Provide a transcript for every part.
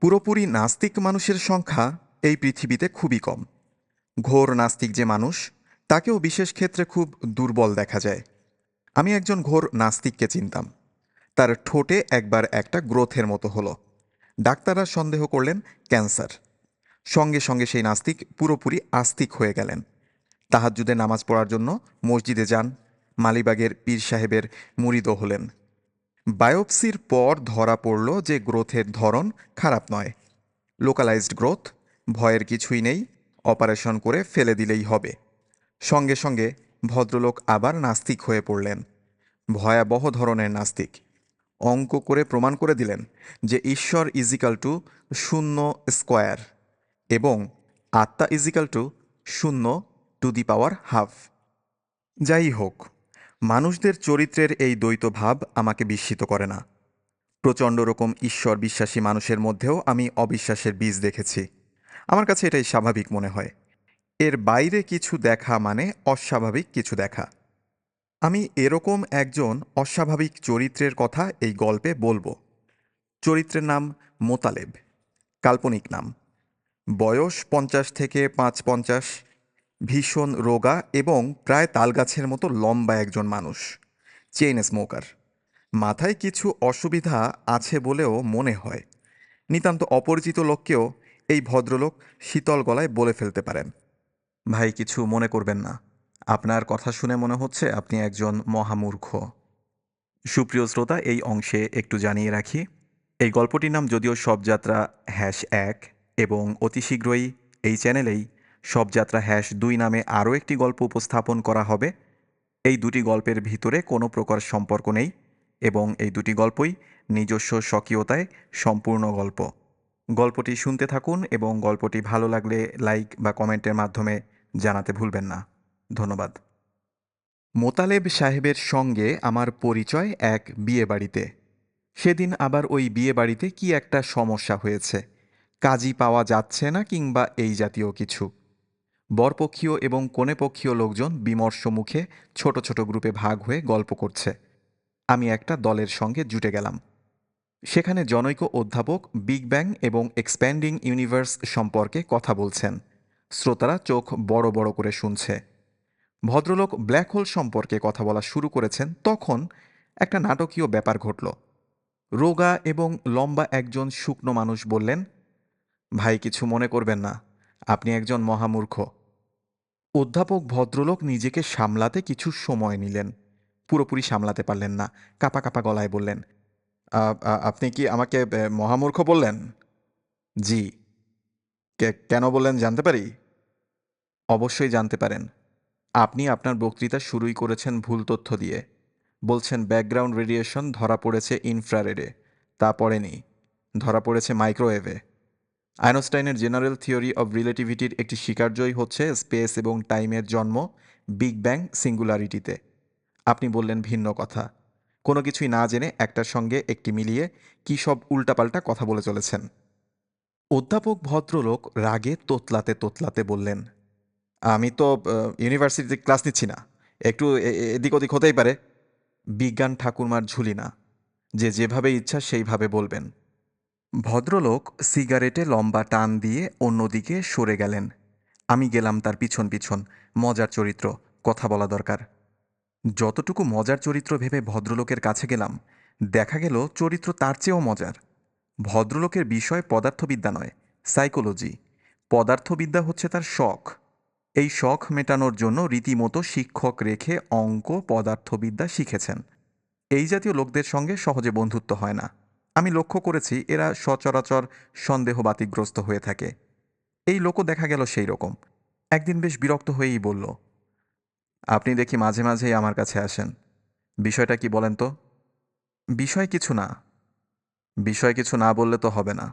পুরোপুরি নাস্তিক মানুষের সংখ্যা এই পৃথিবীতে খুবই কম। ঘোর নাস্তিক যে মানুষ, তাকেও বিশেষ ক্ষেত্রে খুব দুর্বল দেখা যায়। আমি একজন ঘোর নাস্তিককে চিনতাম। তার ঠোঁটে একবার একটা গ্রোথের মতো হলো। ডাক্তাররা সন্দেহ করলেন, ক্যান্সার। সঙ্গে সঙ্গে সেই নাস্তিক পুরোপুরি আস্তিক হয়ে গেলেন। তাহাজ্জুদে নামাজ পড়ার জন্য মসজিদে যান। মালিবাগের পীর সাহেবের মুরিদও হলেন। বায়োপসির পর ধরা পড়ল যে গ্রোথের ধরন খারাপ নয়। লোকালাইজড গ্রোথ, ভয়ের কিছুই নেই, অপারেশন করে ফেলে দিলেই হবে। সঙ্গে সঙ্গে ভদ্রলোক আবার নাস্তিক হয়ে পড়লেন। ভয়াবহ ধরনের নাস্তিক। অঙ্ক করে প্রমাণ করে দিলেন যে ঈশ্বর ইজিক্যাল টু শূন্য স্কোয়ার এবং আত্মা ইজিক্যাল টু শূন্য টু দি পাওয়ার হাফ যাই হোক মানুষদের চরিত্রের এই দ্বৈত ভাব আমাকে বিস্মিত করে না। প্রচণ্ড রকম ঈশ্বর বিশ্বাসী মানুষের মধ্যেও আমি অবিশ্বাসের বীজ দেখেছি। আমার কাছে এটাই স্বাভাবিক মনে হয়। এর বাইরে কিছু দেখা মানে অস্বাভাবিক কিছু দেখা। আমি এরকম একজন অস্বাভাবিক চরিত্রের কথা এই গল্পে বলব। চরিত্রের নাম মোতালেব, কাল্পনিক নাম। বয়স পঞ্চাশ থেকে পাঁচ পঞ্চাশ ভীষণ রোগা এবং প্রায় তালগাছের মতো লম্বা একজন মানুষ, চেইন স্মোকার। মাথায় কিছু অসুবিধা আছে বলেও মনে হয়। নিতান্ত অপরিচিত লোককেও এই ভদ্রলোক শীতল গলায় বলে ফেলতে পারেন। ভাই, কিছু মনে করবেন না। আপনার কথা শুনে মনে হচ্ছে আপনি একজন মহামূর্খ। সুপ্রিয় শ্রোতা, এই অংশে একটু জানিয়ে রাখি, এই গল্পটির নাম যদিও সব যাত্রা হ্যাশ এক এবং অতি শীঘ্রই এই চ্যানেলেই সব যাত্রা হ্যাশ দুই নামে আরও একটি গল্প উপস্থাপন করা হবে। এই দুটি গল্পের ভিতরে কোনো প্রকার সম্পর্ক নেই এবং এই দুটি গল্পই নিজস্ব স্বকীয়তায় সম্পূর্ণ গল্প। গল্পটি শুনতে থাকুন এবং গল্পটি ভালো লাগলে লাইক বা কমেন্টের মাধ্যমে জানাতে ভুলবেন না। ধন্যবাদ। মোতালেব সাহেবের সঙ্গে আমার পরিচয় এক বিয়ে বাড়িতে সেদিন আবার ওই বিয়ে বাড়িতে কি একটা সমস্যা হয়েছে। কাজী পাওয়া যাচ্ছে না কিংবা এই জাতীয় কিছু। বরপক্ষীয় এবং কনেপক্ষীয় লোকজন বিমর্ষ মুখে ছোট ছোট গ্রুপে ভাগ হয়ে গল্প করছে। আমি একটা দলের সঙ্গে জুটে গেলাম। সেখানে জনৈক অধ্যাপক, বিগ ব্যাং এবং এক্সপ্যান্ডিং ইউনিভার্স সম্পর্কে কথা বলছেন। শ্রোতারা চোখ বড় বড় করে শুনছে। ভদ্রলোক ব্ল্যাক হোল সম্পর্কে কথা বলা শুরু করেছেন। তখন একটা নাটকীয় ব্যাপার ঘটল। রোগা এবং লম্বা একজন শুকনো মানুষ বললেন, ভাই, কিছু মনে করবেন না। আপনি একজন মহামূর্খ। অধ্যাপক ভদ্রলোক নিজেকে সামলাতে কিছু সময় নিলেন। পুরোপুরি সামলাতে পারলেন না। কাপা কাপা গলায় বললেন, "আ- আ- আপনি কি আমাকে মহামূর্খ বললেন? জি। কেন বললেন জানতে পারি? অবশ্যই জানতে পারেন। আপনি আপনার বক্তৃতা শুরুই করেছেন ভুল তথ্য দিয়ে। বলছেন ব্যাকগ্রাউন্ড রেডিয়েশন ধরা পড়েছে ইনফ্রারেডে। তা পড়েনি। ধরা পড়েছে মাইক্রোওয়েভে। আইনস্টাইনের জেনারেল থিওরি অব রিলেটিভিটির একটি স্বীকার্যই হচ্ছে স্পেস এবং টাইমের জন্ম বিগ ব্যাং সিঙ্গুলারিটিতে। আপনি বললেন ভিন্ন কথা। কোনো কিছুই না জেনে একটার সঙ্গে একটি মিলিয়ে কী সব উল্টাপাল্টা কথা বলে চলেছেন? অধ্যাপক ভদ্রলোক রাগে তোতলাতে তোতলাতে বললেন, আমি তো ইউনিভার্সিটিতে ক্লাস নিচ্ছি না। একটু এদিক ওদিক হতেই পারে। বিজ্ঞান ঠাকুরমার ঝুলি না। যে যেভাবে ইচ্ছা সেইভাবে বলবেন। ভদ্রলোক সিগারেটে লম্বা টান দিয়ে অন্যদিকে সরে গেলেন। আমি গেলাম তার পিছন পিছন, মজার চরিত্র, কথা বলা দরকার। যতটুকু মজার চরিত্র ভেবে ভদ্রলোকের কাছে গেলাম, দেখা গেল চরিত্র তার চেয়েও মজার। ভদ্রলোকের বিষয় পদার্থবিদ্যা নয়, সাইকোলজি। পদার্থবিদ্যা হচ্ছে তার শখ। এই শখ মেটানোর জন্য রীতিমতো শিক্ষক রেখে অঙ্ক, পদার্থবিদ্যা শিখেছেন। এই জাতীয় লোকদের সঙ্গে সহজে বন্ধুত্ব হয় না। আমি লক্ষ্য করেছি এরা সচরাচর সন্দেহ বাতিগ্রস্ত হয়ে থাকে। এই লোকও দেখা গেল সেই রকম। একদিন বেশ বিরক্ত হয়েই বলল, আপনি দেখি মাঝে মাঝেই আমার কাছে আসেন। বিষয়টা কি বলেন তো? বিষয় কিছু না। বিষয় কিছু না বললে তো হবে না।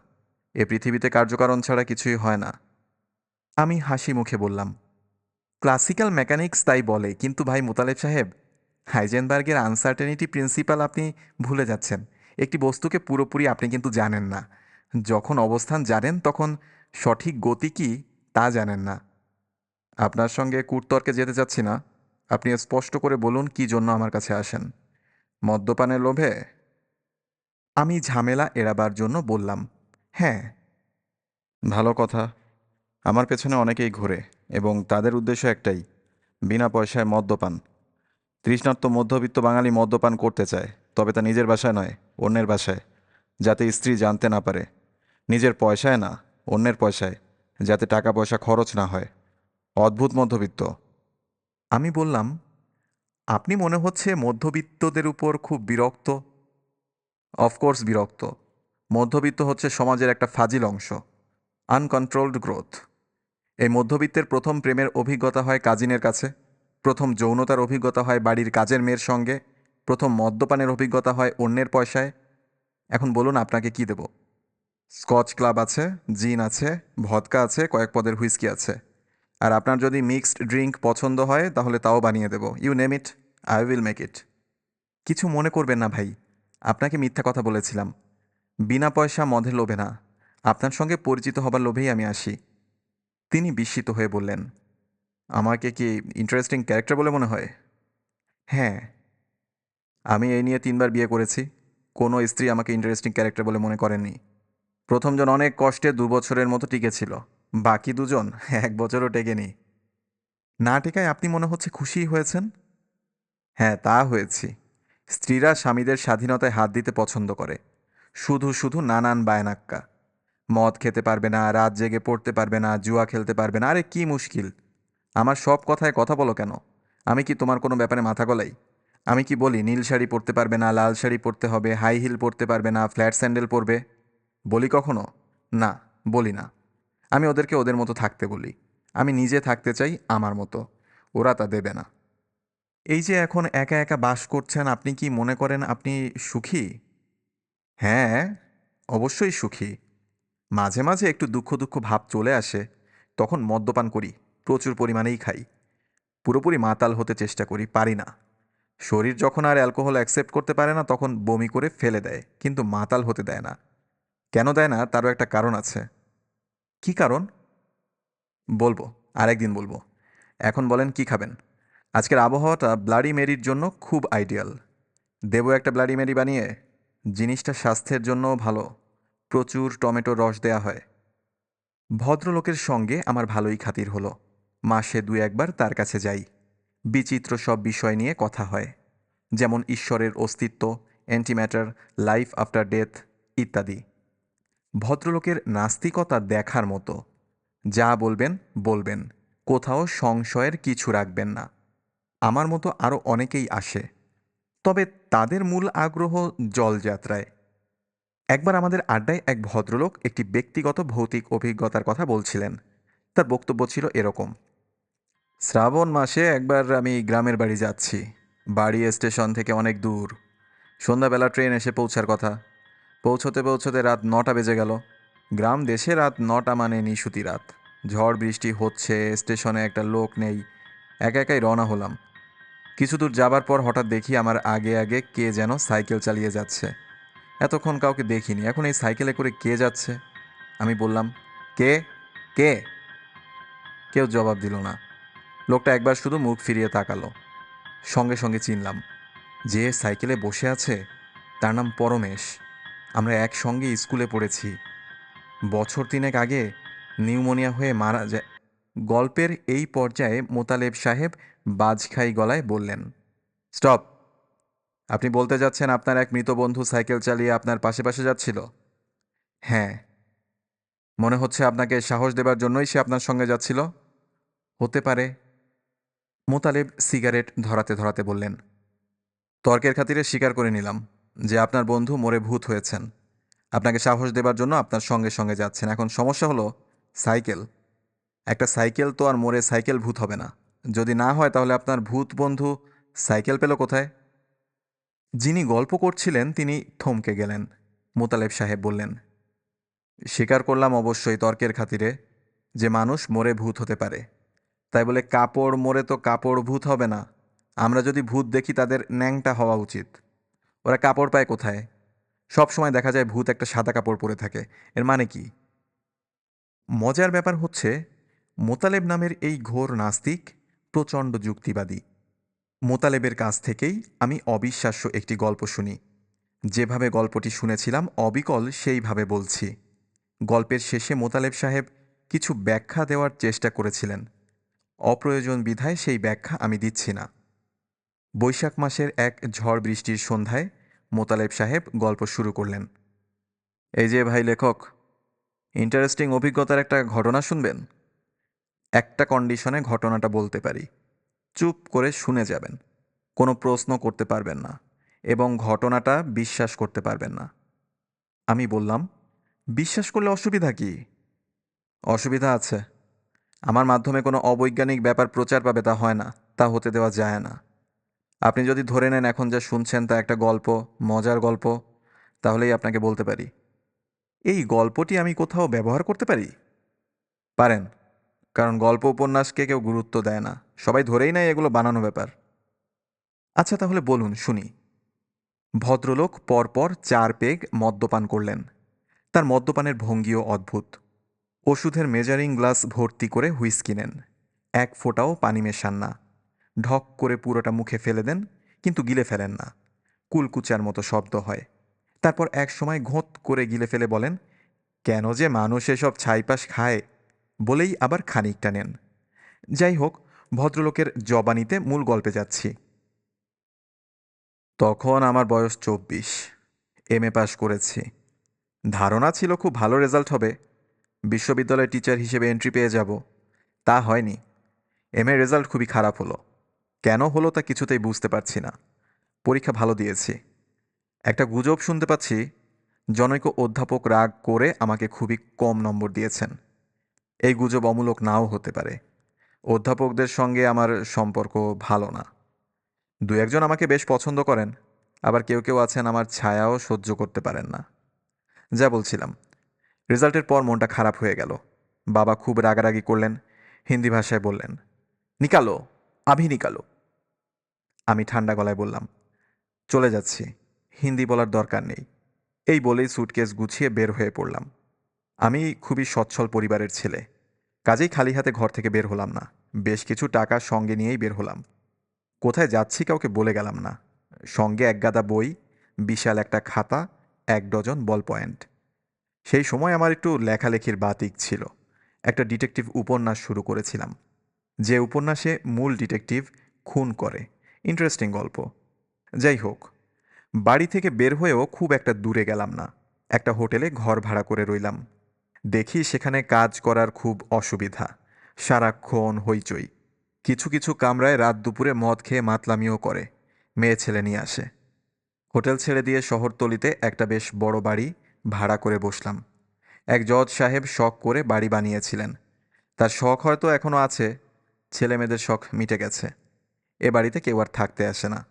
এ পৃথিবীতে কার্যকারণ ছাড়া কিছুই হয় না। আমি হাসি মুখে বললাম, ক্লাসিক্যাল মেকানিক্স তাই বলে, কিন্তু ভাই মোতালেব সাহেব, হাইজেনবার্গের আনসার্টেনিটি প্রিন্সিপাল আপনি ভুলে যাচ্ছেন। একটি বস্তুকে পুরোপুরি আপনি কিন্তু জানেন না। যখন অবস্থান জানেন, তখন সঠিক গতি কি তা জানেন না। আপনার সঙ্গে কুটতর্কে যেতে চাচ্ছি না। আপনি স্পষ্ট করে বলুন, কি জন্য আমার কাছে আসেন? মদ্যপানের লোভে? আমি ঝামেলা এড়াবার জন্য বললাম হ্যাঁ। ভালো কথা। আমার পেছনে অনেকেই ঘোরে এবং তাদের উদ্দেশ্য একটাই, বিনা পয়সায় মদ্যপান। তৃষ্ণার্ত মধ্যবিত্ত বাঙালি মদ্যপান করতে চায়। তবে তা নিজের বাসায় নয়, অন্যের বাসায়, যাতে স্ত্রী জানতে না পারে। নিজের পয়সায় না, অন্যের পয়সায়, যাতে টাকা পয়সা খরচ না হয়। অদ্ভুত মধ্যবিত্ত। আমি বললাম, আপনি মনে হচ্ছে মধ্যবিত্তদের উপর খুব বিরক্ত? অফকোর্স বিরক্ত। মধ্যবিত্ত হচ্ছে সমাজের একটা ফাজিল অংশ আনকন্ট্রোলড গ্রোথ এই মধ্যবিত্তের প্রথম প্রেমের অভিজ্ঞতা হয় কাজিনের কাছে, প্রথম যৌনতার অভিজ্ঞতা হয় বাড়ির কাজের মেয়ের সঙ্গে প্রথম মদ্যপানের অভিজ্ঞতা হয় অন্যের পয়সায়। এখন বলুন আপনাকে কি দেব? স্কচ ক্লাব আছে, জিন আছে, ভদকা আছে, কয়েক পদের হুইস্কি আছে। আর আপনার যদি মিক্সড ড্রিঙ্ক পছন্দ হয়, তাহলে তাও বানিয়ে দেব। You name it, I will make it. কিছু মনে করবেন না ভাই, আপনাকে মিথ্যা কথা বলেছিলাম। বিনা পয়সা মদের লোভে না, আপনার সঙ্গে পরিচিত হবার লোভেই আমি আসি। তিনি বিস্মিত হয়ে বললেন, আমাকে কি ইন্টারেস্টিং ক্যারেক্টার বলে মনে হয়? হ্যাঁ আমি এই নিয়ে তিনবার বিয়ে করেছি। কোনো স্ত্রী আমাকে ইন্টারেস্টিং ক্যারেক্টার বলে মনে করেননি। প্রথমজন অনেক কষ্টে দু বছরের মতো টিকেছিল। বাকি দুজন এক বছরও টেকেনি। না টেকায় আপনি মনে হচ্ছে খুশিই হয়েছেন? হ্যাঁ তা হয়েছি। স্ত্রীরা স্বামীদের স্বাধীনতায় হাত দিতে পছন্দ করে। শুধু শুধু নানান বায়নাক্কা। মদ খেতে পারবে না, রাত জেগে পড়তে পারবে না, জুয়া খেলতে পারবে না। আরে, কি মুশকিল! আমার সব কথায় কথা বলো কেন? আমি কি তোমার কোনো ব্যাপারে মাথা গলাই? আমি কি বলি, নীল শাড়ি পরতে পারবে না, লাল শাড়ি পরতে হবে, হাই হিল পরতে পারবে না, ফ্ল্যাট স্যান্ডেল পরবে? বলি কখনো? না, বলি না। আমি ওদেরকে ওদের মতো থাকতে বলি। আমি নিজে থাকতে চাই আমার মতো। ওরা তা দেবে না। এই যে এখন একা একা বাস করছেন, আপনি কি মনে করেন আপনি সুখী? হ্যাঁ অবশ্যই সুখী। মাঝে মাঝে একটু দুঃখ দুঃখ ভাব চলে আসে। তখন মদ্যপান করি, প্রচুর পরিমাণেই খাই। পুরোপুরি মাতাল হতে চেষ্টা করি, পারি না। শরীর যখন আর অ্যালকোহল অ্যাকসেপ্ট করতে পারে না, তখন বমি করে ফেলে দেয়, কিন্তু মাতাল হতে দেয় না। কেন দেয় না? তারও একটা কারণ আছে। কি কারণ? বলব, আরেকদিন বলব। এখন বলেন কি খাবেন? আজকের আবহাওয়াটা ব্লাডি মেরির জন্য খুব আইডিয়াল দেবো একটা ব্লাডি মেরি বানিয়ে, জিনিসটা স্বাস্থ্যের জন্যও ভালো। প্রচুর টমেটোর রস দেয়া হয়। ভদ্রলোকের সঙ্গে আমার ভালোই খাতির হলো। মাসে দু একবার তার কাছে যাই। বিচিত্র সব বিষয় নিয়ে কথা হয়, যেমন ঈশ্বরের অস্তিত্ব অ্যান্টিম্যাটার লাইফ আফটার ডেথ ইত্যাদি। ভদ্রলোকের নাস্তিকতা দেখার মতো, যা বলবেন বলবেন, কোথাও সংশয়ের কিছু রাখবেন না। আমার মতো আরও অনেকেই আসে। তবে তাদের মূল আগ্রহ জলযাত্রায়। একবার আমাদের আড্ডায় এক ভদ্রলোক একটি ব্যক্তিগত ভৌতিক অভিজ্ঞতার কথা বলছিলেন। তার বক্তব্য ছিল এরকম। শ্রাবণ মাসে একবার আমি গ্রামের বাড়ি যাচ্ছি। বাড়ি স্টেশন থেকে অনেক দূর। সন্ধ্যাবেলা ট্রেন এসে পৌঁছার কথা। পৌঁছতে পৌঁছতে রাত নটা বেজে গেল। গ্রাম দেশে রাত নটা মানে নিশুতি রাত। ঝড় বৃষ্টি হচ্ছে, স্টেশনে একটা লোক নেই। একা একাই রওনা হলাম। কিছু দূর যাবার পর হঠাৎ দেখি আমার আগে আগে কে যেন সাইকেল চালিয়ে যাচ্ছে। এতক্ষণ কাউকে দেখিনি। এখন এই সাইকেলে করে কে যাচ্ছে? আমি বললাম, কে? কে? কেউ জবাব দিল না। লোকটা একবার শুধু মুখ ফিরিয়ে তাকালো। সঙ্গে সঙ্গে চিনলাম যে সাইকেলে বসে আছে তার নাম পরমেশ। আমরা একসঙ্গে স্কুলে পড়েছি। বছর তিনেক আগে নিউমোনিয়া হয়ে মারা যায়। গল্পের এই পর্যায়ে মোতালেব সাহেব বাজখাই গলায় বললেন, স্টপ। আপনি বলতে যাচ্ছেন আপনার এক মৃত বন্ধু সাইকেল চালিয়ে আপনার পাশে পাশে যাচ্ছিল? হ্যাঁ। মনে হচ্ছে আপনাকে সাহস দেবার জন্যই সে আপনার সঙ্গে যাচ্ছিল। হতে পারে মোতালেব সিগারেট ধরাতে ধরাতে বললেন, তর্কের খাতিরে স্বীকার করে নিলাম যে আপনার বন্ধু মরে ভূত হয়েছেন। আপনাকে সাহস দেবার জন্য আপনার সঙ্গে সঙ্গে যাচ্ছেন। এখন সমস্যা হলো সাইকেল। একটা সাইকেল তো আর মরে সাইকেল ভূত হবে না। যদি না হয় তাহলে আপনার ভূত বন্ধু সাইকেল পেল কোথায়? যিনি গল্প করছিলেন তিনি থমকে গেলেন। মোতালেব সাহেব বললেন, স্বীকার করলাম অবশ্যই তর্কের খাতিরে যে মানুষ মরে ভূত হতে পারে। তাই বলে কাপড় মরে তো কাপড় ভূত হবে না। আমরা যদি ভূত দেখি, তাদের ন্যাংটা হওয়া উচিত। ওরা কাপড় পায় কোথায়? সব সময় দেখা যায় ভূত একটা সাদা কাপড় পরে থাকে। এর মানে কি? মজার ব্যাপার হচ্ছে, মোতালেব নামের এই ঘোর নাস্তিক প্রচণ্ড যুক্তিবাদী। মোতালেবের কাছ থেকেই আমি অবিশ্বাস্য একটি গল্প শুনি। যেভাবে গল্পটি শুনেছিলাম, অবিকল সেইভাবে বলছি। গল্পের শেষে মোতালেব সাহেব কিছু ব্যাখ্যা দেওয়ার চেষ্টা করেছিলেন। অপ্রয়োজন বিধায় সেই ব্যাখ্যা আমি দিচ্ছি না। বৈশাখ মাসের এক ঝড় বৃষ্টির সন্ধ্যায় মোতালেব সাহেব গল্প শুরু করলেন। এই যে ভাই লেখক ইন্টারেস্টিং অভিজ্ঞতার একটা ঘটনা শুনবেন? একটা কন্ডিশনে ঘটনাটা বলতে পারি। চুপ করে শুনে যাবেন। কোনো প্রশ্ন করতে পারবেন না এবং ঘটনাটা বিশ্বাস করতে পারবেন না। আমি বললাম, বিশ্বাস করলে অসুবিধা কি? অসুবিধা আছে। আমার মাধ্যমে কোনো অবৈজ্ঞানিক ব্যাপার প্রচার পাবে তা হয় না, তা হতে দেওয়া যায় না। আপনি যদি ধরে নেন এখন যা শুনছেন তা একটা গল্প, মজার গল্প, তাহলেই আপনাকে বলতে পারি। এই গল্পটি আমি কোথাও ব্যবহার করতে পারি? পারেন, কারণ গল্প উপন্যাসকে কেউ গুরুত্ব দেয় না, সবাই ধরেই নেয় এগুলো বানানো ব্যাপার। আচ্ছা তাহলে বলুন, শুনি। ভদ্রলোক পরপর চার পেগ মদ্যপান করলেন। তার মদ্যপানের ভঙ্গিও অদ্ভুত। ওষুধের মেজারিং গ্লাস ভর্তি করে হুইস্কি নেন। এক ফোঁটাও পানি মেশান না। ঢক করে পুরোটা মুখে ফেলে দেন, কিন্তু গিলে ফেলেন না। কুলকুচার মতো শব্দ হয়। তারপর এক সময় ঘোঁত করে গিলে ফেলে বলেন, কেন যে মানুষ এসব ছাইপাশ খায়? বলেই আবার খানিকটা নেন। যাই হোক, ভদ্রলোকের জবানিতে মূল গল্পে যাচ্ছি। তখন আমার বয়স চব্বিশ। এম এ পাশ করেছি। ধারণা ছিল খুব ভালো রেজাল্ট হবে। বিশ্ববিদ্যালয়ের টিচার হিসেবে এন্ট্রি পেয়ে যাব। তা হয়নি। এম এর রেজাল্ট খুবই খারাপ হলো। কেন হলো তা কিছুতেই বুঝতে পারছি না। পরীক্ষা ভালো দিয়েছি। একটা গুজব শুনতে পাচ্ছি, জনৈক অধ্যাপক রাগ করে আমাকে খুবই কম নম্বর দিয়েছেন। এই গুজব অমূলক নাও হতে পারে। অধ্যাপকদের সঙ্গে আমার সম্পর্ক ভালো না। দু একজন আমাকে বেশ পছন্দ করেন, আবার কেউ কেউ আছেন আমার ছায়াও সহ্য করতে পারেন না। যা বলছিলাম। রেজাল্টের পর মনটা খারাপ হয়ে গেল। বাবা খুব রাগারাগি করলেন, হিন্দি ভাষায় বললেন, নিকালো, আমি নিকালো। আমি ঠান্ডা গলায় বললাম, চলে যাচ্ছি, হিন্দি বলার দরকার নেই। এই বলেই সুটকেস গুছিয়ে বের হয়ে পড়লাম। আমি খুবই সচ্ছল পরিবারের ছেলে, কাজেই খালি হাতে ঘর থেকে বের হলাম না, বেশ কিছু টাকা সঙ্গে নিয়েই বের হলাম। কোথায় যাচ্ছি কাউকে বলে গেলাম না, সঙ্গে এক গাদা বই, বিশাল একটা খাতা, এক ডজন বল পয়েন্ট। সেই সময় আমার একটু লেখালেখির বাতিক ছিল। একটা ডিটেকটিভ উপন্যাস শুরু করেছিলাম। যে উপন্যাসে মূল ডিটেকটিভ খুন করে। ইন্টারেস্টিং গল্প। যাই হোক, বাড়ি থেকে বের হয়েও খুব একটা দূরে গেলাম না। একটা হোটেলে ঘর ভাড়া করে রইলাম। দেখি সেখানে কাজ করার খুব অসুবিধা। সারাক্ষণ হইচই। কিছু কিছু কামরায় রাত দুপুরে মদ খেয়ে মাতলামিও করে। মেয়ে ছেলে নিয়ে আসে। হোটেল ছেড়ে দিয়ে শহরতলিতে একটা বেশ বড় বাড়ি ভাড়া করে বসলাম। এক জজ সাহেব শখ করে বাড়ি বানিয়েছিলেন। তার শখ হয়তো এখনও আছে ছেলে মেয়েদের শখ মিটে গেছে। এ বাড়িতে কেউ আর থাকতে আসে না।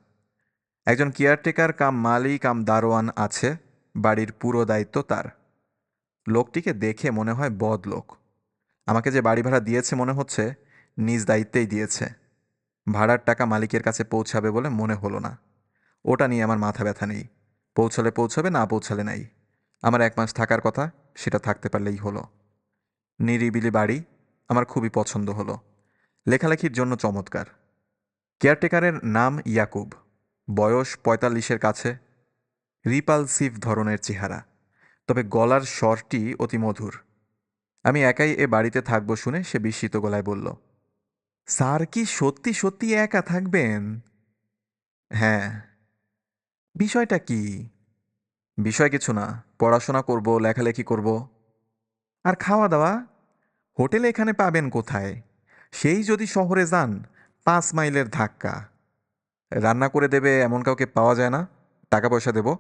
একজন কেয়ারটেকার কাম মালি কাম দারোয়ান আছে, বাড়ির পুরো দায়িত্ব তার। লোকটিকে দেখে মনে হয় বদ লোক। আমাকে যে বাড়ি ভাড়া দিয়েছে মনে হচ্ছে, নিজ দায়িত্বেই দিয়েছে। ভাড়ার টাকা মালিকের কাছে পৌঁছাবে বলে মনে হলো না। ওটা নিয়ে আমার মাথা ব্যথা নেই। পৌঁছালে পৌঁছাবে, না পৌঁছালে নাই। আমার এক মাস থাকার কথা সেটা থাকতে পারলেই হলো। নিরিবিলি বাড়ি আমার খুবই পছন্দ হলো। লেখালেখির জন্য চমৎকার। কেয়ারটেকারের নাম ইয়াকুব। বয়স পঁয়তাল্লিশের কাছে। রিপালসিভ ধরনের চেহারা। তবে গলার স্বরটি অতি মধুর। আমি একাই এ বাড়িতে থাকব শুনে সে বিস্মিত গলায় বলল, স্যার কি সত্যি সত্যি একা থাকবেন? হ্যাঁ। বিষয়টা কি? বিষয় কিছু না। পড়াশোনা করব, লেখালেখি করব। আর খাওয়া দাওয়া হোটেলে এখানে পাবেন কোথায়? সেই যদি শহরে যান, পাঁচ মাইলের ধাক্কা। রান্না করে দেবে এমন কাউকে পাওয়া যায় না টাকা পয়সা দেব।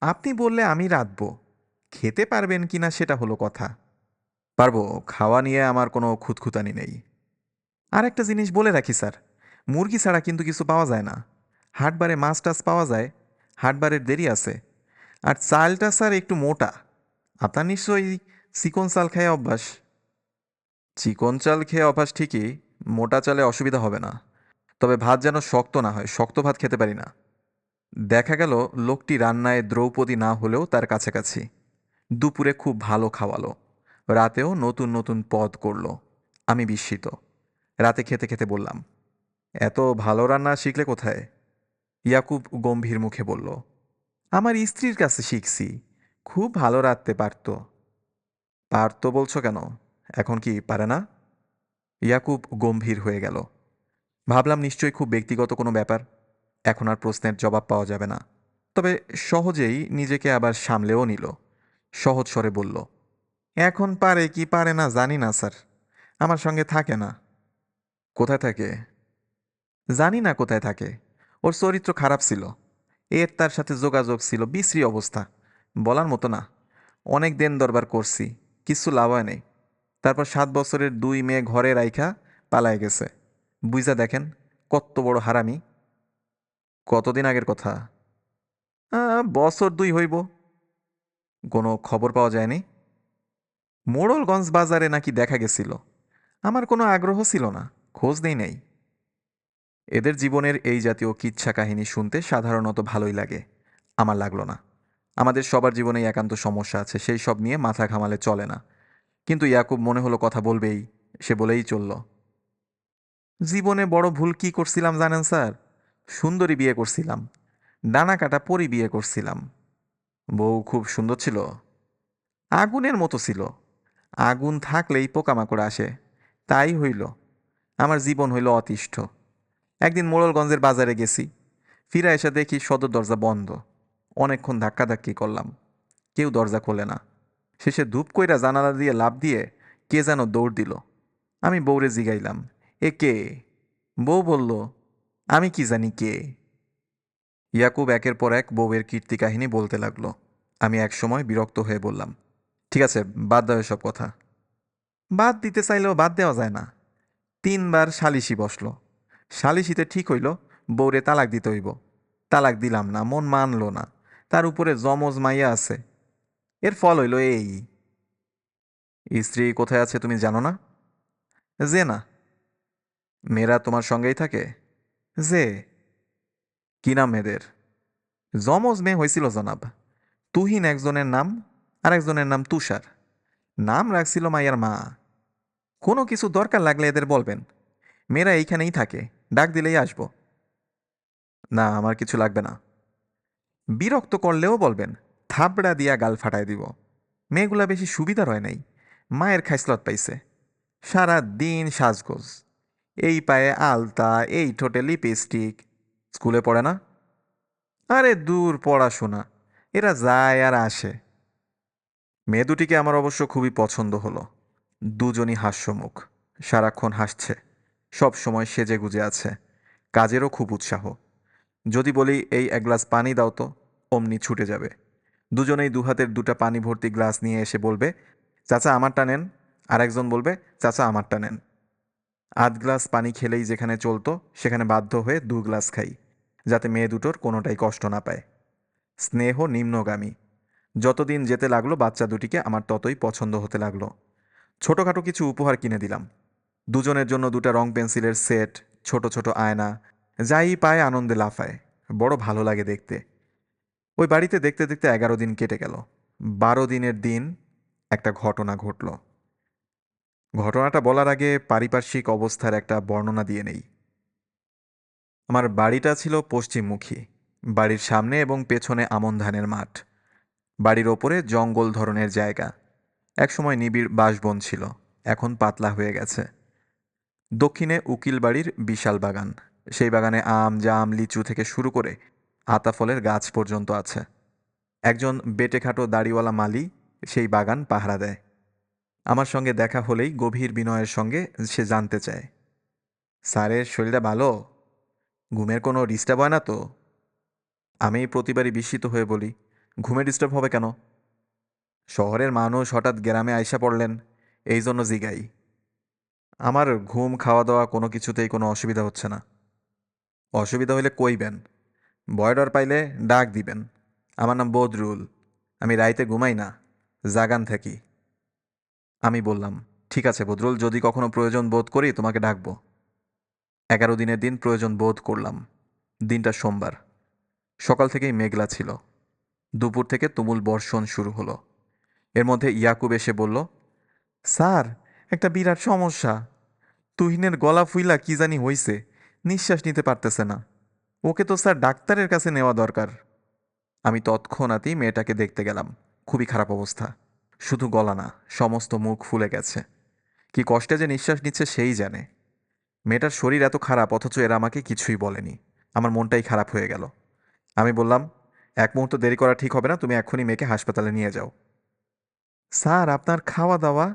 আপনি বললে আমি রাঁধব। খেতে পারবেন কি না সেটা হলো কথা। পারব, খাওয়া নিয়ে আমার কোনো খুঁতখুতানি নেই। আর একটা জিনিস বলে রাখি স্যার, মুরগি ছাড়া কিন্তু কিছু পাওয়া যায় না। হাটবারে মাছ টাছ পাওয়া যায়, হাটবারের দেরি আছে। আর চালটা স্যার একটু মোটা। আপনার নিশ্চয়ই চিকন চাল খেয়ে অভ্যাস? চিকন চাল খেয়ে অভ্যাস ঠিকই, মোটা চালে অসুবিধা হবে না। তবে ভাত যেন শক্ত না হয়, শক্ত ভাত খেতে পারি না। দেখা গেল লোকটি রান্নায় দ্রৌপদী না হলেও তার কাছাকাছি। দুপুরে খুব ভালো খাওয়ালো। রাতেও নতুন নতুন পদ করল। আমি বিস্মিত। রাতে খেতে খেতে বললাম, এত ভালো রান্না শিখলে কোথায়? ইয়াকুব গম্ভীর মুখে বলল আমার স্ত্রীর কাছে শিখছি। খুব ভালো রাঁধতে পারত। পার তো বলছো কেন? এখন কি পারে না? ইয়াকুব গম্ভীর হয়ে গেল। ভাবলাম নিশ্চয়ই খুব ব্যক্তিগত কোনো ব্যাপার। এখন আর প্রশ্নের জবাব পাওয়া যাবে না। তবে সহজেই নিজেকে আবার সামলেও নিল। সহজ স্বরে বলল, এখন পারে কি পারে না জানি না, স্যার। আমার সঙ্গে থাকে না। কোথায় থাকে? জানি না কোথায় থাকে। ওর চরিত্র খারাপ ছিল। এর তার সাথে যোগাযোগ ছিল বিশ্রী অবস্থা। বলার মতো না। অনেক দেন দরবার করছি কিচ্ছু লাভ হয় নেই। তারপর সাত বছরের দুই মেয়ে ঘরে রাইখা পালায় গেছে। বুঝা দেখেন কত বড় হারামি। কতদিন আগের কথা? বছর দুই হইব। কোনো খবর পাওয়া যায়নি? মোড়লগঞ্জ বাজারে নাকি দেখা গেছিল। আমার কোনো আগ্রহ ছিল না, খোঁজ নেই নেই। এদের জীবনের এই জাতীয় কিচ্ছা কাহিনী শুনতে সাধারণত ভালোই লাগে। আমার লাগল না। আমাদের সবার জীবনেই একান্ত সমস্যা আছে, সেই সব নিয়ে মাথা ঘামালে চলে না। কিন্তু ইয়াকুব মনে হলো কথা বলবেই, সে বলেই চলল। জীবনে বড় ভুল কি করছিলাম জানেন স্যার? সুন্দরী বিয়ে করছিলাম। ডানা কাটা পরি বিয়ে করছিলাম। বউ খুব সুন্দর ছিল। আগুনের মতো ছিল। আগুন থাকলেই পোকামাকড় আসে। তাই হইল। আমার জীবন হইল অতিষ্ঠ। একদিন মোড়লগঞ্জের বাজারে গেছি। ফিরে এসে দেখি সদর দরজা বন্ধ। অনেকক্ষণ ধাক্কাধাক্কি করলাম। কেউ দরজা খোলে না। শেষে ধূপ কইরা জানালা দিয়ে লাভ দিয়ে কে যেন দৌড় দিল। আমি বউরে জিগাইলাম, এ কে? বউ বলল, আমি কি জানি কে? ইয়াকুব একের পর এক বউয়ের কীর্তি কাহিনী বলতে লাগল। আমি একসময় বিরক্ত হয়ে বললাম, ঠিক আছে, বাদ দাও এসব কথা। বাদ দিতে চাইলেও বাদ দেওয়া যায় না। তিনবার সালিশি বসল। সালিশিতে ঠিক হইল, বউরে তালাক দিতে হইব। তালাক দিলাম না, মন মানলো না। তার উপরে জমজ মাইয়া আছে। এর ফল হইল এই। স্ত্রী কোথায় আছে তুমি জানো না? যে না। মেয়েরা তোমার সঙ্গেই থাকে? যে। কি নাম মেয়েদের? জমজ মেয়ে হয়েছিল জনাব। তুহিন একজনের নাম আর একজনের নাম তুষার। নাম রাখছিল মাইয়ার মা। কোনো কিছু দরকার লাগলে এদের বলবেন। মেয়েরা এইখানেই থাকে। ডাক দিলেই আসব। না, আমার কিছু লাগবে না। বিরক্ত করলেও বলবেন থাবড়া দিয়া গাল ফাটায় দিব। মেয়েগুলা বেশি সুবিধা হয় নাই। মায়ের খাইসলত পাইছে। সারা দিন সাজগোজ। এই পায়ে আলতা, এই ঠোঁটে লিপস্টিক। স্কুলে পড়ে না? আরে দূর, পড়াশোনা। এরা যায় আর আসে। মেয়ে দুটিকে আমার অবশ্য খুবই পছন্দ হলো। দুজনই হাস্যমুখ। সারাক্ষণ হাসছে। সব সময় সেজে গুজে আছে। কাজেরও খুব উৎসাহ। যদি বলি, এই এক গ্লাস পানি দাও তো, অমনি ছুটে যাবে। দুজনেই দুহাতের দুটা পানি ভর্তি গ্লাস নিয়ে এসে বলবে, চাচা, আমারটা নেন। আর একজন বলবে, চাচা, আমারটা নেন। আধ গ্লাস পানি খেলেই যেখানে চলতো, সেখানে বাধ্য হয়ে দু গ্লাস খাই, যাতে মেয়ে দুটোর কোনোটাই কষ্ট না পায়। স্নেহ নিম্নগামী। যতদিন যেতে লাগল, বাচ্চা দুটিকে আমার ততই পছন্দ হতে লাগল। ছোটোখাটো কিছু উপহার কিনে দিলাম। দুজনের জন্য দুটা রং পেন্সিলের সেট, ছোট ছোট আয়না, যাই পায় আনন্দে লাফায়। বড় ভালো লাগে দেখতে। ওই বাড়িতে দেখতে দেখতে এগারো দিন কেটে গেল। বারো দিনের দিন একটা ঘটনা ঘটল। ঘটনাটা বলার আগে পারিপার্শ্বিক অবস্থার একটা বর্ণনা দিয়ে নেই। আমার বাড়িটা ছিল পশ্চিমমুখী, বাড়ির সামনে এবং পেছনে আমন ধানের মাঠ। বাড়ির ওপরে জঙ্গল ধরনের জায়গা। একসময় নিবিড় বাসবন ছিল, এখন পাতলা হয়ে গেছে। দক্ষিণে উকিল বাড়ির বিশাল বাগান। সেই বাগানে আম, জাম, লিচু থেকে শুরু করে আতা ফলের গাছ পর্যন্ত আছে। একজন বেটেখাটো দাড়িওয়ালা মালি সেই বাগান পাহারা দেয়। আমার সঙ্গে দেখা হলেই গভীর বিনয়ের সঙ্গে সে জানতে চায়। স্যারের শরীরটা ভালো? ঘুমের কোনো ডিস্টার্ব হয় না তো? আমি প্রতিবারই বিস্মিত হয়ে বলি, ঘুমে ডিস্টার্ব হবে কেন? শহরের মানুষ হঠাৎ গ্রামে আইসা পড়লেন এই জন্য জিগাই। আমার ঘুম খাওয়া দাওয়া কোনো কিছুতেই কোনো অসুবিধা হচ্ছে না। অসুবিধা হলে কইবেন বয়ডর পাইলে ডাক দিবেন। আমার নাম বদরুল। আমি রাইতে ঘুমাই না, জাগান থাকি। আমি বললাম, ঠিক আছে বদরুল, যদি কখনো প্রয়োজন বোধ করি তোমাকে ডাকবো। এগারো দিনের দিন প্রয়োজন বোধ করলাম। দিনটা সোমবার। সকাল থেকেই মেঘলা ছিল। দুপুর থেকে তুমুল বর্ষণ শুরু হলো। এর মধ্যে ইয়াকুব এসে বলল, স্যার একটা বিরাট সমস্যা। তুহিনের গলা ফুইলা কি জানি হইছে, নিঃশ্বাস নিতে পারতেছে না। ওকে তো স্যার ডাক্তারের কাছে নেওয়া দরকার। আমি তৎক্ষণাৎই মেয়েটাকে দেখতে গেলাম। খুবই খারাপ অবস্থা। শুধু গলা না, সমস্ত মুখ ফুলে গেছে। কি কষ্টে যে নিঃশ্বাস নিচ্ছে সেই জানে। মেয়েটার শরীর এত খারাপ, অথচ এরা আমাকে কিছুই বলেনি। আমার মনটাই খারাপ হয়ে গেল। আমি বললাম, এক মুহূর্ত দেরি করা ঠিক হবে না, তুমি এখনই মেয়েকে হাসপাতালে নিয়ে যাও। স্যার, আপনার খাওয়া দাওয়া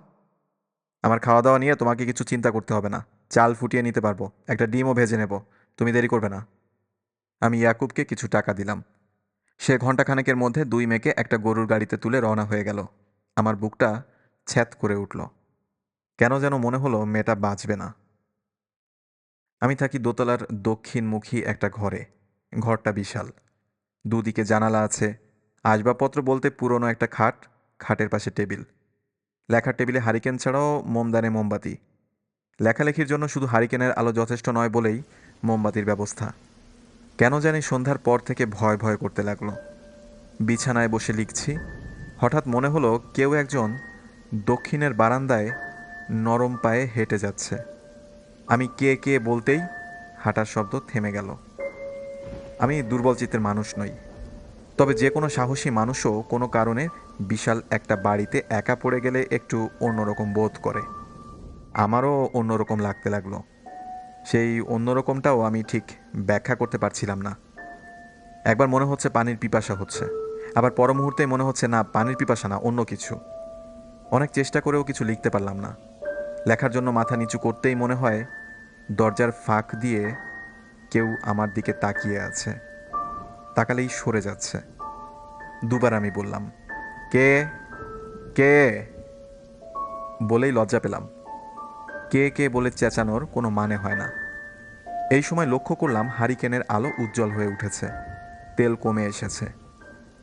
আমার খাওয়া দাওয়া নিয়ে তোমাকে কিছু চিন্তা করতে হবে না। চাল ফুটিয়ে নিতে পারব, একটা ডিমও ভেজে নেব। তুমি দেরি করবে না। আমি ইয়াকুবকে কিছু টাকা দিলাম। সে ঘণ্টাখানেকের মধ্যে দুই মেয়েকে একটা গরুর গাড়িতে তুলে রওনা হয়ে গেল। আমার বুকটা ছ্যাত করে উঠল। কেন যেন মনে হলো মেয়েটা বাঁচবে না। আমি থাকি দোতলার দক্ষিণমুখী একটা ঘরে। ঘরটা বিশাল। দুদিকে জানালা আছে। আসবাবপত্র বলতে পুরনো একটা খাট, খাটের পাশে টেবিল। লেখার টেবিলে হারিকেন ছাড়াও মোমদানে মোমবাতি। লেখালেখির জন্য শুধু হারিকেনের আলো যথেষ্ট নয় বলেই মোমবাতির ব্যবস্থা। কেন জানি সন্ধ্যার পর থেকে ভয় ভয় করতে লাগল। বিছানায় বসে লিখছি, হঠাৎ মনে হলো কেউ একজন দক্ষিণের বারান্দায় নরম পায়ে হেঁটে যাচ্ছে। আমি কে কে বলতেই হাঁটার শব্দ থেমে গেল। আমি দুর্বল চিত্তের মানুষ নই। তবে যে কোনো সাহসী মানুষও কোনো কারণে বিশাল একটা বাড়িতে একা পড়ে গেলে একটু অন্যরকম বোধ করে। আমারও অন্যরকম লাগতে লাগল। সেই অন্যরকমটাও আমি ঠিক ব্যাখ্যা করতে পারছিলাম না। একবার মনে হচ্ছে পানির পিপাসা হচ্ছে। আবার পর মুহূর্তে মনে হচ্ছে, না, পানির পিপাসা না, অন্য কিছু। অনেক চেষ্টা করেও কিছু লিখতে পারলাম না। লেখার জন্য মাথা নিচু করতেই মনে হয়, দরজার ফাঁক দিয়ে কেউ আমার দিকে তাকিয়ে আছে। তাকালেই সরে যাচ্ছে। দুবার আমি বললাম কে? কে? বলেই লজ্জা পেলাম। কে কে বলে চেঁচানোর কোনো মানে হয় না। এই সময় লক্ষ্য করলাম হারিকেনের আলো উজ্জ্বল হয়ে উঠেছে। তেল কমে এসেছে।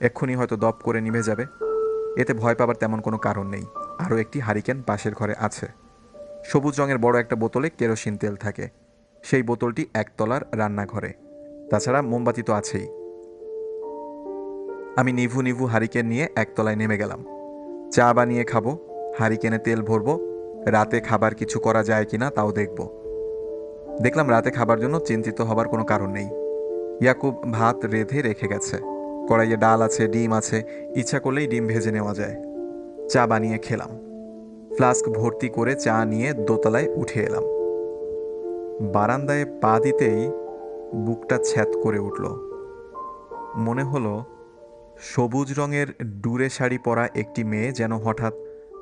এক্ষুনি হয়তো দপ করে নিভে যাবে। এতে ভয় পাবার তেমন কোনো কারণ নেই। আরও একটি হারিকেন পাশের ঘরে আছে। সবুজ রঙের বড় একটা বোতলে কেরোসিন তেল থাকে। সেই বোতলটি একতলার রান্নাঘরে। তাছাড়া মোমবাতি তো আছেই। আমি নিভু নিভু হারিকেন নিয়ে একতলায় নেমে গেলাম। চা বানিয়ে খাব, হারিকেনে তেল ভরবো, রাতে খাবার কিছু করা যায় কি না তাও দেখব। দেখলাম রাতে খাবার জন্য চিন্তিত হবার কোনো কারণ নেই। ইয়াকুব ভাত রেঁধে রেখে গেছে। কড়াইয়ে ডাল আছে, ডিম আছে, ইচ্ছা করলেই ডিম ভেজে নেওয়া যায়। চা বানিয়ে খেলাম। ফ্লাস্ক ভর্তি করে চা নিয়ে দোতলায় উঠে এলাম। বারান্দায় পা দিতেই বুকটা ছ্যাত করে উঠল। মনে হলো সবুজ রঙের ডুরে শাড়ি পরা একটি মেয়ে যেন হঠাৎ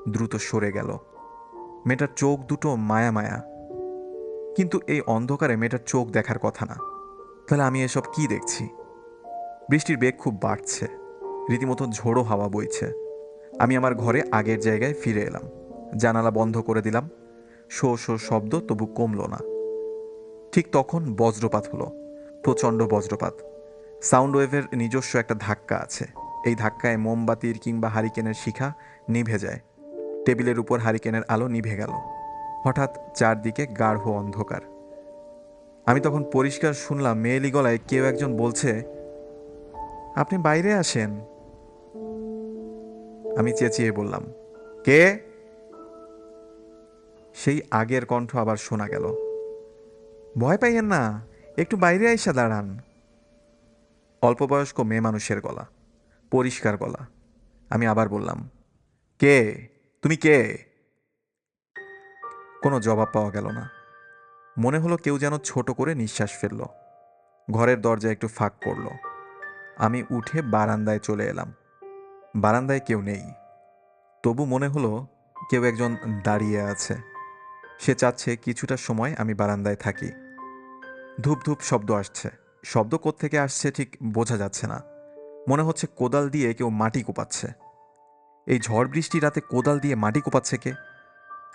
দ্রুত সরে গেল। মেয়েটার চোখ দুটো মায়া মায়া। কিন্তু এই অন্ধকারে মেয়েটার চোখ দেখার কথা না। তাহলে আমি এসব কি দেখছি? বৃষ্টির বেগ খুব বাড়ছে। রীতিমতো ঝোড়ো হাওয়া বইছে। আমি আমার ঘরে আগের জায়গায় ফিরে এলাম। জানালা বন্ধ করে দিলাম। শো শো শব্দ তবু কমলো না। ঠিক তখন বজ্রপাত হলো। প্রচণ্ড বজ্রপাত। সাউন্ড ওয়েভের নিজস্ব একটা ধাক্কা আছে। এই ধাক্কায় মোমবাতির কিংবা হারিকেনের শিখা নিভে যায়। টেবিলের উপর হারিকেনের আলো নিভে গেল। হঠাৎ চারদিকে গাঢ় অন্ধকার। আমি তখন পরিষ্কার শুনলাম, মেয়েলি গলায় কেউ একজন বলছে, আপনি বাইরে আসেন। আমি চেঁচিয়ে বললাম, কে? সেই আগের কণ্ঠ আবার শোনা গেল, ভয় পাইয়েন না, একটু বাইরে আইসা দাঁড়ান। অল্পবয়স্ক মেয়ে মানুষের গলা, পরিষ্কার গলা। আমি আবার বললাম, কে? তুমি কে? কোনো জবাব পাওয়া গেল না। মনে হলো কেউ যেন ছোট করে নিঃশ্বাস ফেলল। ঘরের দরজা একটু ফাঁক করল আমি উঠে বারান্দায় চলে এলাম। বারান্দায় কেউ নেই। তবু মনে হলো কেউ একজন দাঁড়িয়ে আছে। সে চাচ্ছে কিছুটা সময় আমি বারান্দায় থাকি। ধূপ ধূপ শব্দ আসছে। শব্দ থেকে আসছে ঠিক বোঝা যাচ্ছে না। মনে হচ্ছে কোদাল দিয়ে কেউ মাটি কোপাচ্ছে। এই ঝড় বৃষ্টি রাতে কোদাল দিয়ে মাটি কোপাচ্ছে কে?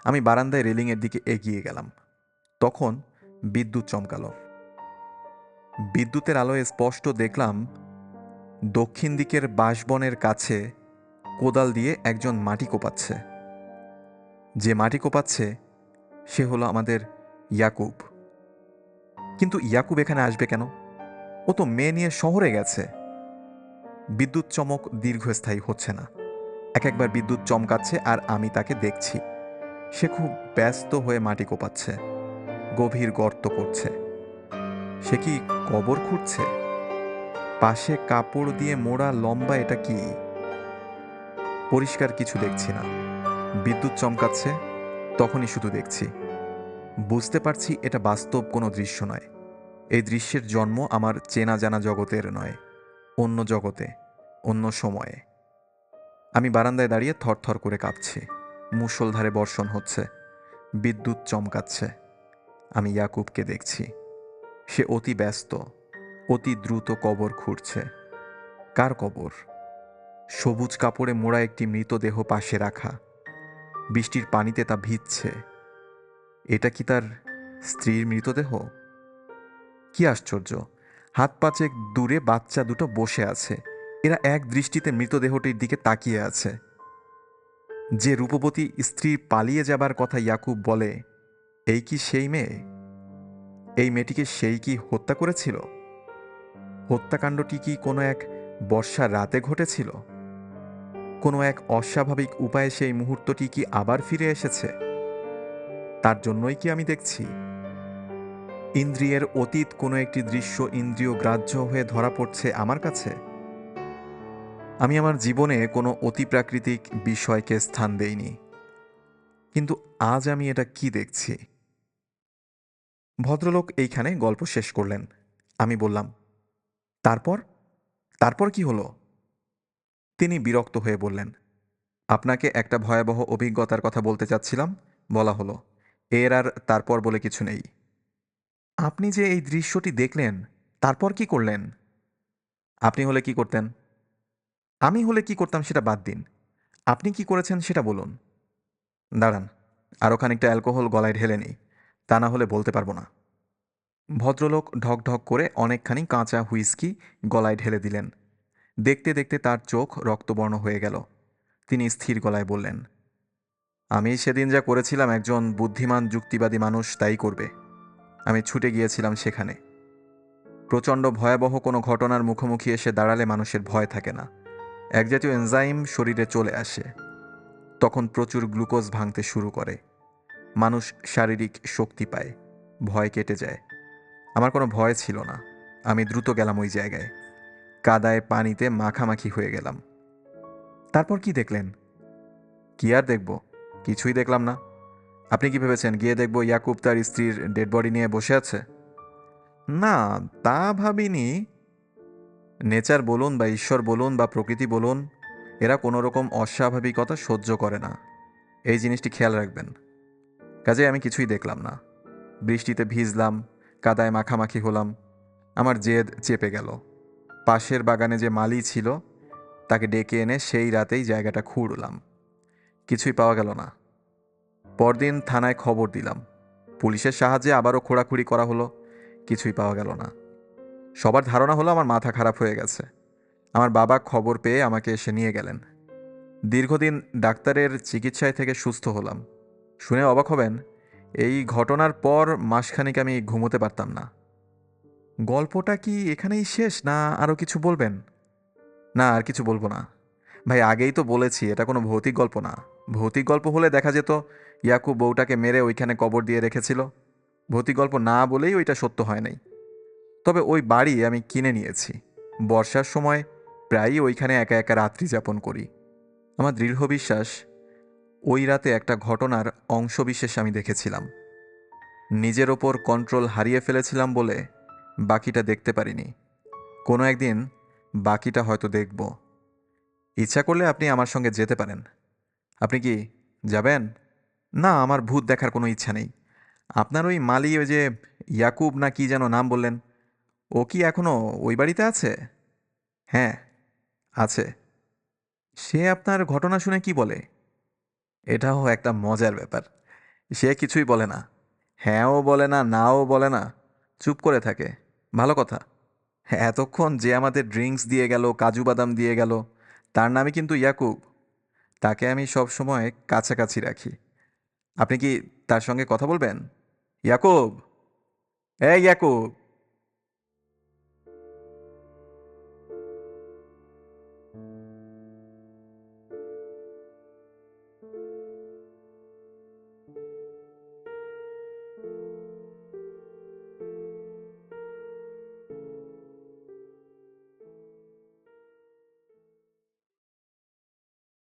আমি বারান্দায় রেলিংয়ের দিকে এগিয়ে গেলাম। তখন বিদ্যুৎ চমকালো। বিদ্যুতের আলোয় স্পষ্ট দেখলাম, দক্ষিণ দিকের বাঁশবনের কাছে কোদাল দিয়ে একজন মাটি কোপাচ্ছে। যে মাটি কোপাচ্ছে, সে হলো আমাদের ইয়াকুব। কিন্তু ইয়াকুব এখানে আসবে কেন? ও তো মেয়ে নিয়ে শহরে গেছে। বিদ্যুৎ চমক দীর্ঘস্থায়ী হচ্ছে না। এক একবার বিদ্যুৎ চমকাচ্ছে আর আমি তাকে দেখছি। সে খুব ব্যস্ত হয়ে মাটি কোপাচ্ছে। গভীর গর্ত করছে। সে কি কবর খুঁড়ছে? পাশে কাপড় দিয়ে মোড়া লম্বা এটা কি? পরিষ্কার কিছু দেখছি না। বিদ্যুৎ চমকাচ্ছে, তখনই শুধু দেখছি। বুঝতে পারছি এটা বাস্তব কোনো দৃশ্য নয়। এই দৃশ্যের জন্ম আমার চেনা জানা জগতের নয়, অন্য জগতে, অন্য সময়ে। আমি বারান্দায় দাঁড়িয়ে থরথর করে কাঁপছি। মুষলধারে বর্ষণ হচ্ছে। বিদ্যুৎ চমকাচ্ছে। আমি ইয়াকুবকে দেখছি। সে অতি ব্যস্ত, অতি দ্রুত কবর খুঁড়ছে। কার কবর? সবুজ কাপড়ে মোড়া একটি মৃতদেহ পাশে রাখা। বৃষ্টির পানিতে তা ভিজছে। এটা কি তার স্ত্রীর মৃতদেহ? কি আশ্চর্য? হাত পাচেক দূরে বাচ্চা দুটো বসে আছে। এরা এক দৃষ্টিতে মৃতদেহটির দিকে তাকিয়ে আছে। যে রূপবতী স্ত্রী পালিয়ে যাবার কথা ইয়াকুব বলে, এই কি সেই মেয়ে? এই মেয়েটিকে সেই কি হত্যা করেছিল? হত্যাকাণ্ডটি কি কোনো এক বর্ষার রাতে ঘটেছিল? কোনো এক অস্বাভাবিক উপায়ে সেই মুহূর্তটি কি আবার ফিরে এসেছে? তার জন্যই কি আমি দেখছি? ইন্দ্রিয়ের অতীত কোনো একটি দৃশ্য ইন্দ্রিয় গ্রাহ্য হয়ে ধরা পড়ছে আমার কাছে? আমি আমার জীবনে কোনো অতিপ্রাকৃতিক বিষয়কে স্থান দেইনি। কিন্তু আজ আমি এটা কি দেখছি? ভদ্রলোক এইখানে গল্প শেষ করলেন। আমি বললাম, তারপর? তারপর কি হলো? তিনি বিরক্ত হয়ে বললেন, আপনাকে একটা ভয়াবহ অভিজ্ঞতার কথা বলতে চাচ্ছিলাম। বলা হলো, এর আর তারপর বলে কিছু নেই। আপনি যে এই দৃশ্যটি দেখলেন, তারপর কি করলেন? আপনি হলে কি করতেন? আমি হলে কি করতাম সেটা বাদ দিন। আপনি কি করেছেন সেটা বলুন। দাঁড়ান আরও খানিকটা অ্যালকোহল গলায় ঢেলে নিই, তা না হলে বলতে পারব না। ভদ্রলোক ঢক ঢক করে অনেকখানি কাঁচা হুইস্কি গলায় ঢেলে দিলেন। দেখতে দেখতে তার চোখ রক্তবর্ণ হয়ে গেল। তিনি স্থির গলায় বললেন, আমি সেদিন যা করেছিলাম একজন বুদ্ধিমান, যুক্তিবাদী মানুষ, তাই করবে। আমি ছুটে গিয়েছিলাম সেখানে। প্রচণ্ড ভয়াবহ কোনো ঘটনার মুখোমুখি এসে দাঁড়ালে মানুষের ভয় থাকে না। এক জাতীয় এনজাইম শরীরে চলে আসে। তখন প্রচুর গ্লুকোজ ভাঙতে শুরু করে। মানুষ শারীরিক শক্তি পায়। ভয় কেটে যায়। আমার কোনো ভয় ছিল না। আমি দ্রুত গেলাম ওই জায়গায়। কাদায় পানিতে মাখামাখি হয়ে গেলাম। তারপর কি দেখলেন? কি আর দেখব? কিছুই দেখলাম না। আপনি কি ভেবেছেন গিয়ে দেখব ইয়াকুব তার স্ত্রীর ডেড বডি নিয়ে বসে আছে? না, তা ভাবিনি। নেচার বলুন বা ঈশ্বর বলুন বা প্রকৃতি বলুন, এরা কোনো রকম অস্বাভাবিকতা সহ্য করে না। এই জিনিসটি খেয়াল রাখবেন। কাজে আমি কিছুই দেখলাম না। বৃষ্টিতে ভিজলাম, কাদায় মাখামাখি হলাম, আমার জেদ চেপে গেল। পাশের বাগানে যে মালি ছিল, তাকে ডেকে এনে সেই রাতেই জায়গাটা খুঁড়লাম। কিছুই পাওয়া গেল না। পরদিন থানায় খবর দিলাম। পুলিশের সাহায্যে আবারও খোঁড়াখুড়ি করা হলো, কিছুই পাওয়া গেল না। সবার ধারণা হলো আমার মাথা খারাপ হয়ে গেছে। আমার বাবা খবর পেয়ে আমাকে এসে নিয়ে গেলেন। দীর্ঘদিন ডাক্তারের চিকিৎসায় থেকে সুস্থ হলাম। শুনে অবাক হবেন, এই ঘটনার পর মাসখানিক আমি ঘুমোতে পারতাম না। গল্পটা কি এখানেই শেষ, না আরও কিছু বলবেন? না, আর কিছু বলব না। ভাই, আগেই তো বলেছি, এটা কোনো ভৌতিক গল্প না। ভৌতিক গল্প হলে দেখা যেত, ইয়াকুব বউটাকে মেরে ওইখানে কবর দিয়ে রেখেছিল। ভৌতিক গল্প না বলেই ওইটা সত্য হয় নাই। তবে ওই বাড়ি আমি কিনে নিয়েছি। বর্ষার সময় প্রায়ই ওইখানে একা একা রাত্রি যাপন করি। আমার দৃঢ় বিশ্বাস, ওই রাতে একটা ঘটনার অংশবিশেষ আমি দেখেছিলাম। নিজের ওপর কন্ট্রোল হারিয়ে ফেলেছিলাম বলে বাকিটা দেখতে পারিনি। কোনো একদিন বাকিটা হয়তো দেখব। ইচ্ছা করলে আপনি আমার সঙ্গে যেতে পারেন। আপনি কি যাবেন? না, আমার ভূত দেখার কোনো ইচ্ছা নেই। আপনার ওই মালি ওই যে ইয়াকুব না কি যেন নাম বললেন, ও কি এখনও ওই বাড়িতে আছে? হ্যাঁ আছে। সে আপনার ঘটনা শুনে কি বলে? এটাও একটা মজার ব্যাপার। সে কিছুই বলে না। হ্যাঁও বলে না, নাও বলে না। চুপ করে থাকে। ভালো কথা। এতক্ষণ যে আমাদের ড্রিঙ্কস দিয়ে গেল, কাজু বাদাম দিয়ে গেল, তার নামই কিন্তু ইয়াকুব। তাকে আমি সব সময় কাছাকাছি রাখি। আপনি কি তার সঙ্গে কথা বলবেন? ইয়াকুব! এ ইয়াকুব!